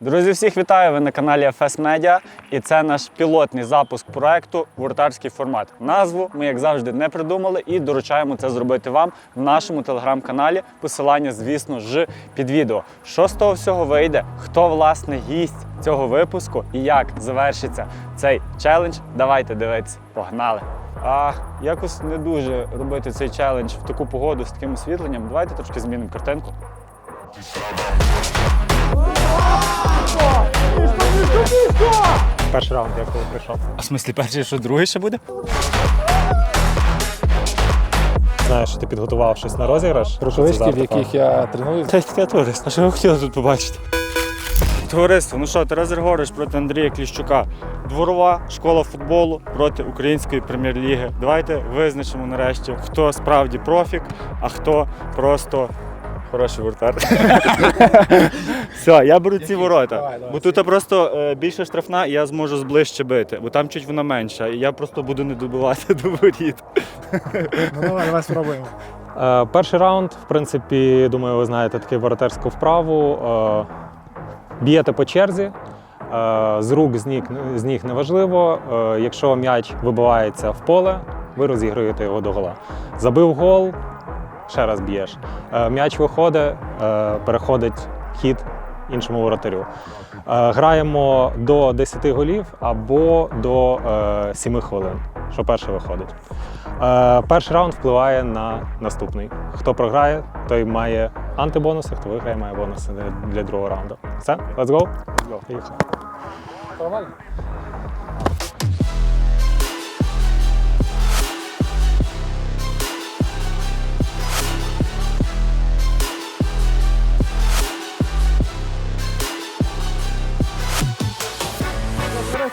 Друзі, всіх вітаю! Ви на каналі FS Media і це наш пілотний запуск проекту Воротарський формат. Назву ми, як завжди, не придумали і доручаємо це зробити вам в нашому телеграм-каналі. Посилання, звісно ж, під відео. Що з того всього вийде? Хто власне гість цього випуску і як завершиться цей челендж? Давайте дивитися. Погнали! А якось не дуже робити цей челендж в таку погоду з таким освітленням. Давайте трошки змінимо картинку. Перший раунд, як коли прийшов. А в смислі, перший, що другий ще буде? Знаєш, що ти підготував щось на розіграш. Рукавички, в яких я треную. Це таке турист. А що ви хотіли тут побачити? Товариство, ну що, Тарас Григорович проти Андрія Кліщука. Дворова школа футболу проти української прем'єр-ліги. Давайте визначимо нарешті, хто справді профік, а хто просто хороший воротар. Все, я беру ці ворота. Бо тут просто е, більше штрафна, і я зможу зближче бити, бо там чуть вона менша, і я просто буду не добивати до воріт. Ну давай, давай спробуємо. Е, перший раунд, в принципі, думаю, ви знаєте таку воротарську вправу. Е, б'єте по черзі. Е, з рук, з ніг, з ніг неважливо. Е, якщо м'яч вибивається в поле, ви розігруєте його до гола. Забив гол, ще раз б'єш. Е, м'яч виходить, е, переходить хід іншому воротарю. Е, граємо до 10 голів або до е, 7 хвилин, що перше виходить. Перший раунд впливає на наступний. Хто програє, той має антибонуси, хто виграє, має бонуси для, другого раунду. Все, let's go? Поїхали. Нормально?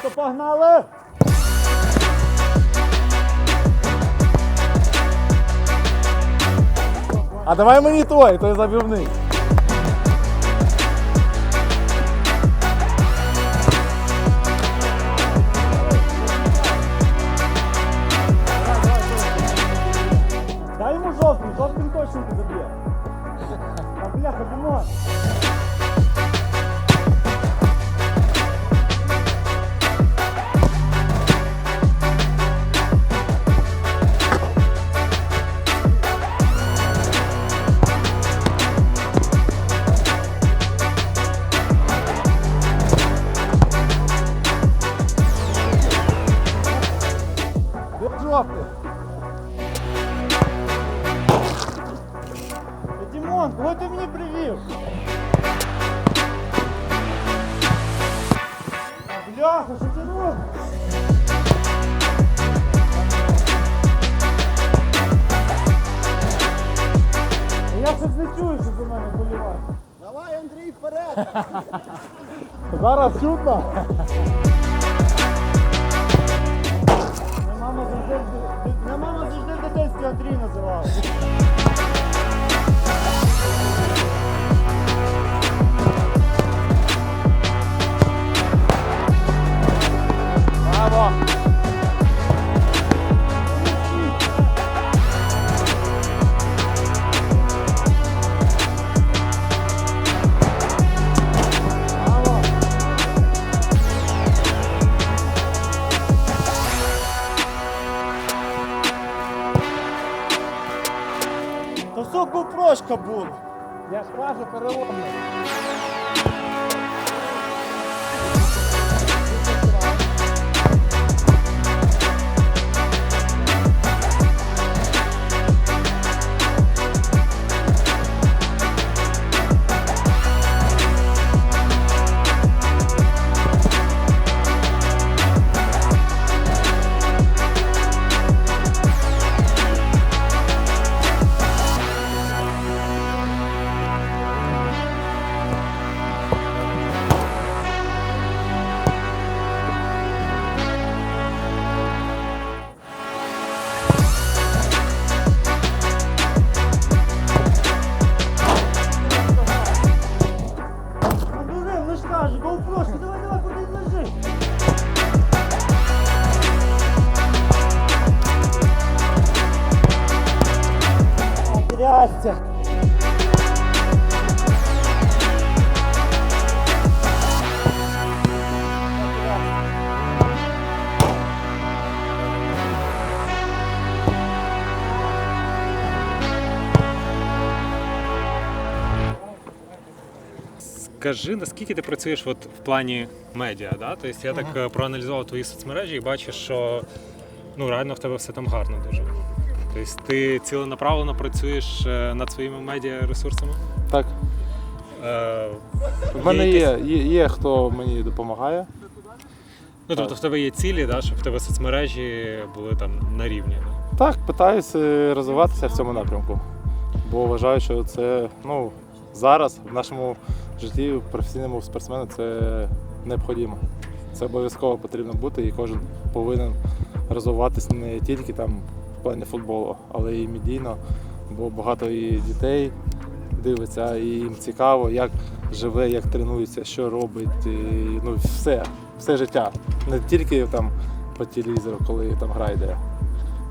Погнали! А давай мені той, той забивний. Де жовтий? Дімон, кого ти мені привів? Бляха, що ти робиш? Я щось не чую, що за мене боліває. Зараз чутно. Мене мама завжди в дитинстві Андрій називала. Браво! Та все прошка була. Я ж кажу. Скажи, наскільки ти працюєш от в плані медіа? Да? Тобто я так е, проаналізував твої соцмережі і бачу, що ну, реально в тебе все там гарно дуже. Тобто ти ціленаправлено працюєш е, над своїми медіа ресурсами? Так. Е, В мене якісь- є, є, є хто мені допомагає. Ну, тобто в тебе є цілі, да, щоб в тебе соцмережі були там на рівні. Да? Так, питаюся розвиватися в цьому напрямку. Бо вважаю, що це ну, зараз в нашому житті професійному спортсмену це необхідно. Це обов'язково потрібно бути, і кожен повинен розвиватися не тільки там в плані футболу, але і медійно, бо багато і дітей дивиться, і їм цікаво, як живе, як тренується, що робить, і, ну все, все життя. Не тільки там по телевізору, коли там гра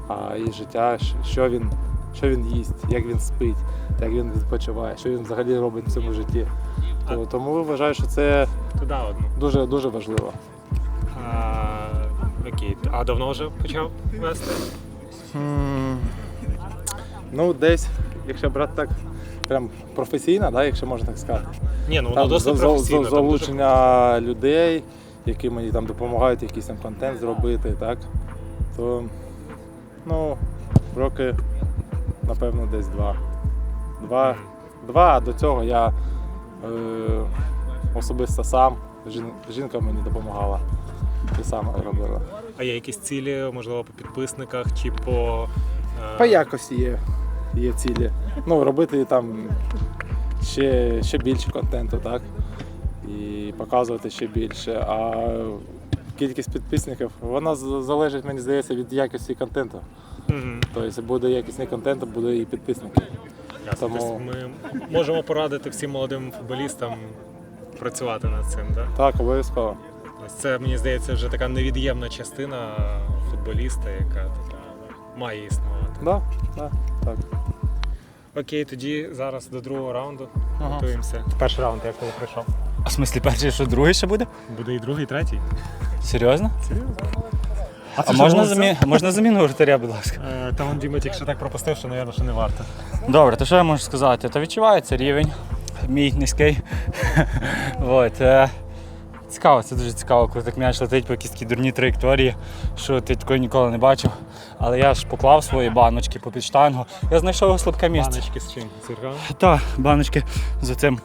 а і життя, що він, що він їсть, як він спить, як він відпочиває, що він взагалі робить в цьому житті. То- Тому вважаю, що це одну. дуже дуже важливо. А, окей. А давно вже почав вести? Ну, десь, якщо брати так, прям професійно, да, якщо можна так сказати. Ні, ну воно Там досить за- за- професійно. за- там дуже- залучення людей, які мені там допомагають якийсь там контент зробити, так? То ну, роки, напевно, десь два. Два, два а до цього я е, особисто сам, жін- жінка мені допомагала. І сама робила. А є якісь цілі, можливо, по підписниках чи по. е, По якості є, є цілі. Ну, робити там ще, ще більше контенту, так? І показувати ще більше. А кількість підписників, вона залежить, мені здається, від якості контенту. Тобто буде якісний контент, буде і підписники. Ясно. Тому- Тобто ми можемо порадити всім молодим футболістам працювати над цим, так? Так, обов'язково. Ось Це, мені здається, вже така невід'ємна частина футболіста, яка така має існувати. Да, да, так. Окей, тоді зараз до другого раунду Ага. готуємося. Перший раунд, як коли прийшов? А в смислі, перший, що другий ще буде? Буде і другий, і третій. Серйозно? Серйозно? А, це можна, замі... можна заміну вратаря, будь ласка? Е, Та вон Діма тільки що так пропустив, що, мабуть, що не варто. Добре, то що я можу сказати? Та відчувається рівень мій низький. От, е, цікаво, це дуже цікаво, коли так м'яч летить по якісь такі дурні траєкторії, що ти такої ніколи не бачив. Але я ж поклав свої баночки по підштангу. Я знайшов його слабке місце. Баночки з чим? З органом? Та, баночки за цим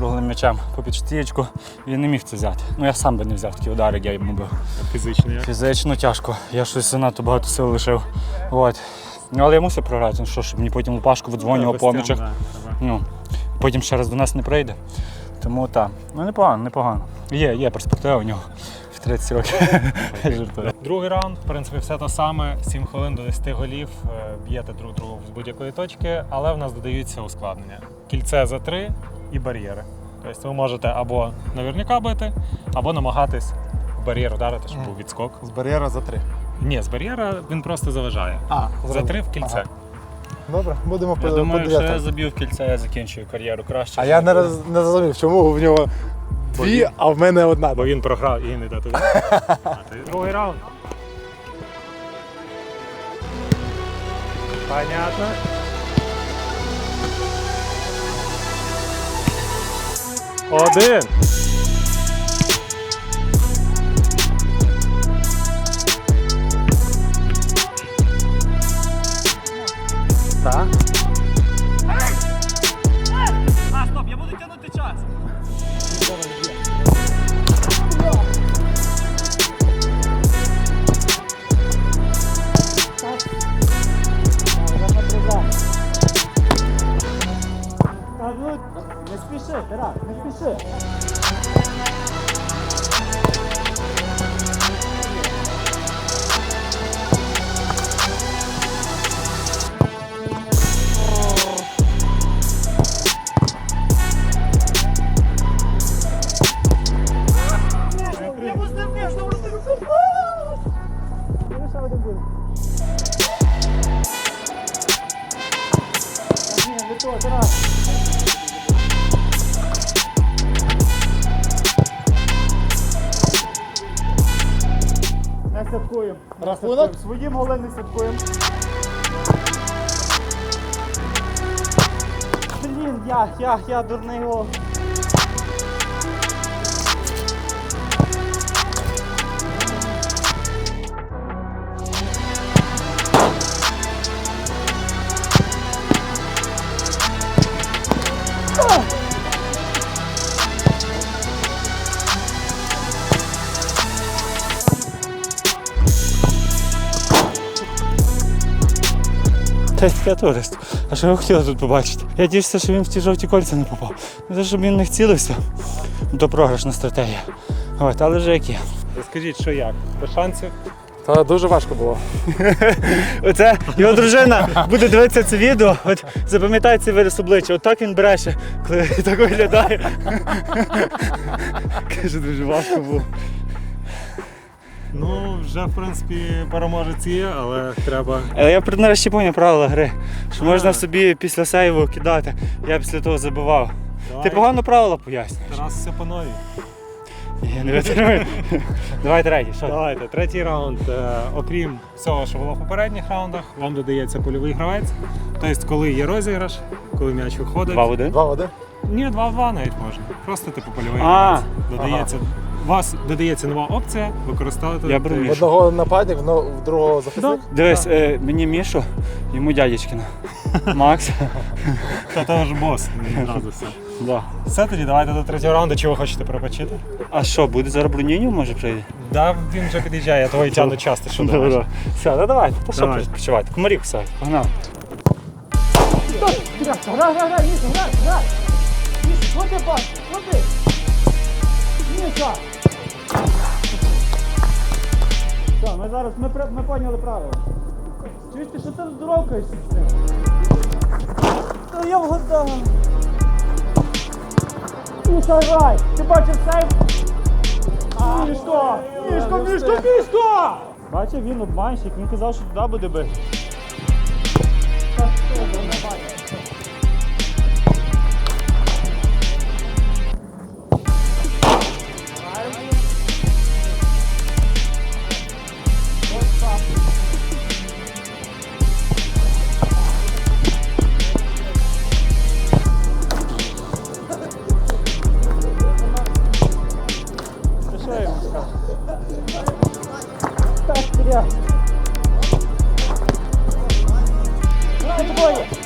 круглим м'ячем по підштієчку. Він не міг це взяти. Ну я сам би не взяв такі удари, як я йому бив. Фізично як? Фізично тяжко. Я щось занадто багато сил лишив. От. Ну, але я мусив програти, ну що, щоб мені потім Лупашку видзвонював по ночах. Ну, потім ще раз до нас не прийде. Тому так. Ну непогано, непогано. Є, є перспектива у нього 30 років. Жартую. Другий раунд, в принципі, все те саме. 7 хвилин до 10 голів. е, Б'єте друг другу з будь-якої точки, але в нас додаються ускладнення. Кільце за три і бар'єри. Тобто ви можете або наверняка бити, або намагатись в бар'єр вдарити, щоб був відскок. З бар'єра за три. Ні, з бар'єра він просто заважає. А, За три в кільце. Добре, будемо Я думаю, якщо я заб'ю в кільце, я закінчую кар'єру краще. А я не, роз, не зрозумів, чому в нього дві, а в мене одна. Бо він програв і не дати. А ти другий раунд. Понятно. Один. Так. Не святкуємо. Рахунок? Своїм голем не святкуємо. Блін, я, я, я дурний гол. Та я турист. А що ви хотіли тут побачити? Я тішуся, що він в ті жовті кольця не попав. Не те, щоб він не цілився, то програшна стратегія. От, але вже як є. Розкажіть, що як? Без шансів? Та дуже важко було. Оце його дружина буде дивитися це відео. От запам'ятай цей вираз обличчя. От так він бреше, коли так виглядає. Каже, дуже важко було. Ну, вже в принципі переможець є, але треба. Але я нарешті поняв правила гри, що можна собі після сейву кидати. Я після того забивав. Ти погано правила пояснюєш. Раз все по новій. Я не витримую. Давай третій, що? Давайте, третій раунд. Е, окрім всього, що було в попередніх раундах, вам додається польовий гравець. Тобто, коли є розіграш, коли м'яч виходить. Два в один. Два в один. Ні, 2 в 2 навіть можна. Просто типу польовий А, гравець. Додається. У вас додається нова опція, використовувати. Я беру Мішу. одного нападник, в другого захисник. Дивись, е, мені Мішу, йому дядечкина. Макс. Та того ж бос. Одразу все. Да. Все тоді, давайте до третього раунду. Чи ви хочете перепочити? А що, буде зараз Бруніньо, може прийде? Да, він вже під'їжджає, я того і тягну часто, що думаєш? Добре. Все, ну давайте, та що Давай. відпочивати? Комарів все, погнали. Грай, грай, грай, Міша, грай. Міша? Міша. Все, ми зараз, ми, ми поняли правила. Чуєш ти, що ти здоровкаєшся з цим? Та я вгадав. Грай. Ти бачив сейв? Мішко! Мішко, Мішко, Мішко! Бачив, він обманщик, він казав, що туди буде бити. Що Грай,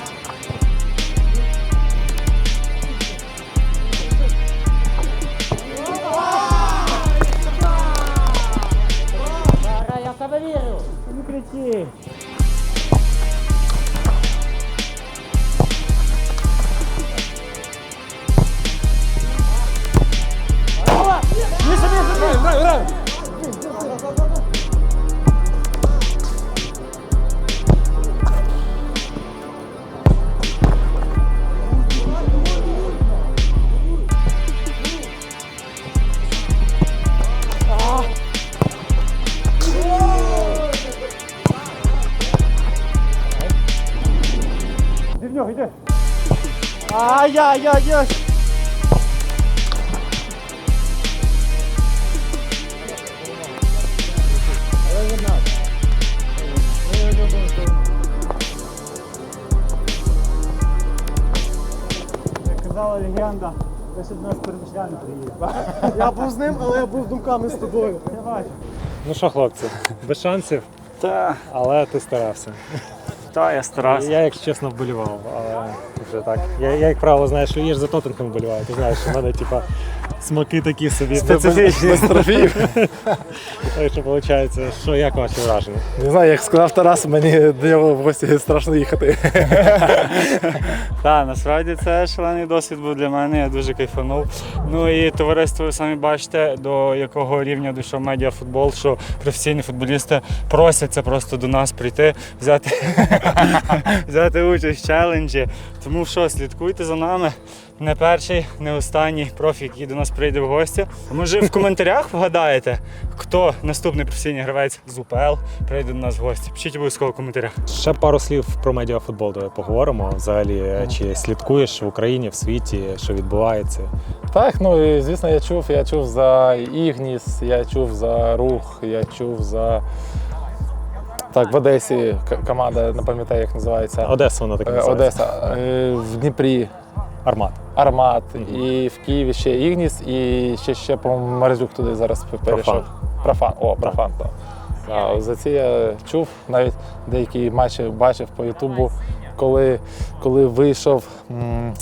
Ай-яй-яй-яй. Як казала легенда, ви ще до нас перемишляни приїхали. Я був з ним, але я був думками з тобою. Я бачу. Ну що, хлопці, без шансів, Та, але ти старався. Та, я старався. Я, якщо чесно, вболівав, але вже так. Я, я як правило, знаю, що є за Тоттенхем вболіваю. Ти знаєш, що мене, типа, смаки такі собі. Специфічні. Без. Так що виходить, що як ваші враження? Не знаю, як сказав Тарас, мені до нього в гості страшно їхати. Так, насправді це шалений досвід був для мене, я дуже кайфанув. Ну і товариство, ви самі бачите, до якого рівня дійшов медіафутбол, що професійні футболісти просяться просто до нас прийти, взяти, взяти участь в челенджі. Тому що слідкуйте за нами. Не перший, не останній профі, який до нас прийде в гості. Може в коментарях вгадаєте, хто наступний професійний гравець з УПЛ прийде до нас в гості. Пишіть обов'язково в коментарях. Ще пару слів про медіафутбол давай поговоримо. Взагалі, чи слідкуєш в Україні, в світі, що відбувається? Так, ну і звісно, я чув. Я чув за Ігніс, я чув за рух, я чув за. Так, в Одесі команда, не пам'ятаю, як називається. Одеса вона так Е, називається. Одеса. Е, В Дніпрі Армат. Армат, і в Києві ще Ігніс, і ще, ще по-моєму, Мерзюк туди зараз перейшов. Профан. О, профан. Так. А, за ці я чув, навіть деякі матчі бачив по Ютубу, коли, коли вийшов м,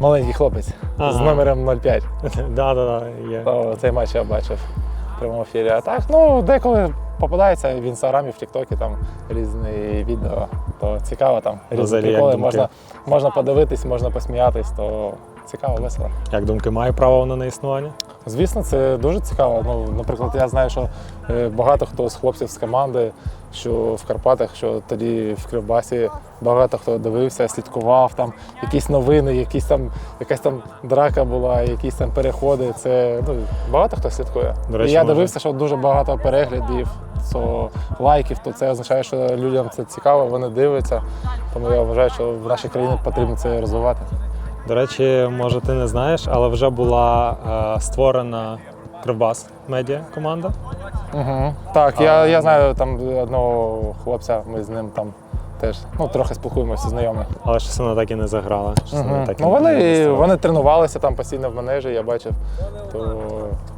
маленький хлопець з номером 05. Да, да, да, є. То цей матч я бачив. В прямому ефірі. А так, ну деколи попадається в інстаграмі, в Тіктокі там різні відео, то цікаво там різні взагалі, як приколи, думки? можна, можна подивитись, можна посміятись, то цікаво, весело. Як думки, має право воно на існування? Звісно, це дуже цікаво. Ну, наприклад, я знаю, що е, багато хто з хлопців з команди, що в Карпатах, що тоді в Кривбасі, багато хто дивився, слідкував там якісь новини, якісь там, якась там драка була, якісь там переходи. Це ну, багато хто слідкує. До речі, І я може- дивився, що дуже багато переглядів, то лайків, то це означає, що людям це цікаво, вони дивляться. Тому я вважаю, що в нашій країні потрібно це розвивати. До речі, може, ти не знаєш, але вже була е, створена Кривбас медіа команда. Угу. Так, я, я знаю там одного хлопця, ми з ним там теж ну, трохи спілкуємося, знайомі. Але щось вона так і не заграла. щось вона Угу. так і Ну, не вони, реєструвала. вони тренувалися там постійно в манежі, я бачив. То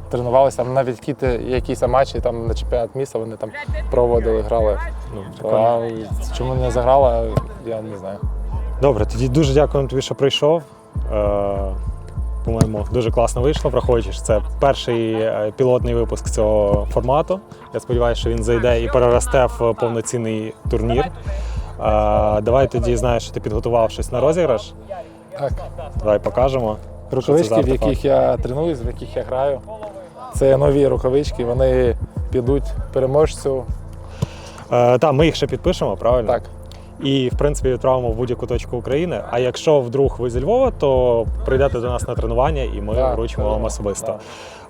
тренувалися там навіть кіти, якісь матчі там на чемпіонат міста вони там проводили, грали. Ну, прикольно. а чому не заграла, я не знаю. Добре, тоді дуже дякуємо тобі, що прийшов. Е, по-моєму, дуже класно вийшло, враховуючи, що це перший е, пілотний випуск цього формату. Я сподіваюся, що він зайде і переросте в повноцінний турнір. Е, давай тоді знаєш, що ти підготував щось на розіграш. Так. Давай покажемо. Рукавички, в яких я тренуюсь, в яких я граю. Це нові рукавички, вони підуть переможцю. Е, так, ми їх ще підпишемо, правильно? Так. І, в принципі, відправимо в будь-яку точку України. А якщо вдруг ви зі Львова, то прийдете до нас на тренування і ми Так, вручимо так, вам особисто.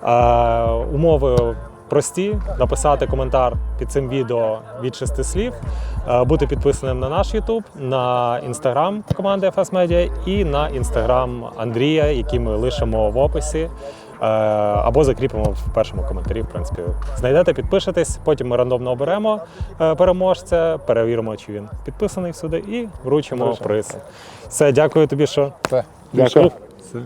так. Е, умови прості: написати коментар під цим відео від шести слів, бути підписаним на наш YouTube, на інстаграм команди FS Media і на інстаграм Андрія, який ми лишимо в описі. Е, Або закріпимо в першому коментарі. В принципі, знайдете, підпишетесь. Потім ми рандомно оберемо е, переможця, перевіримо, чи він підписаний всюди, і вручимо Вручимо. приз. Все, дякую тобі, що Все. Дякую. Все.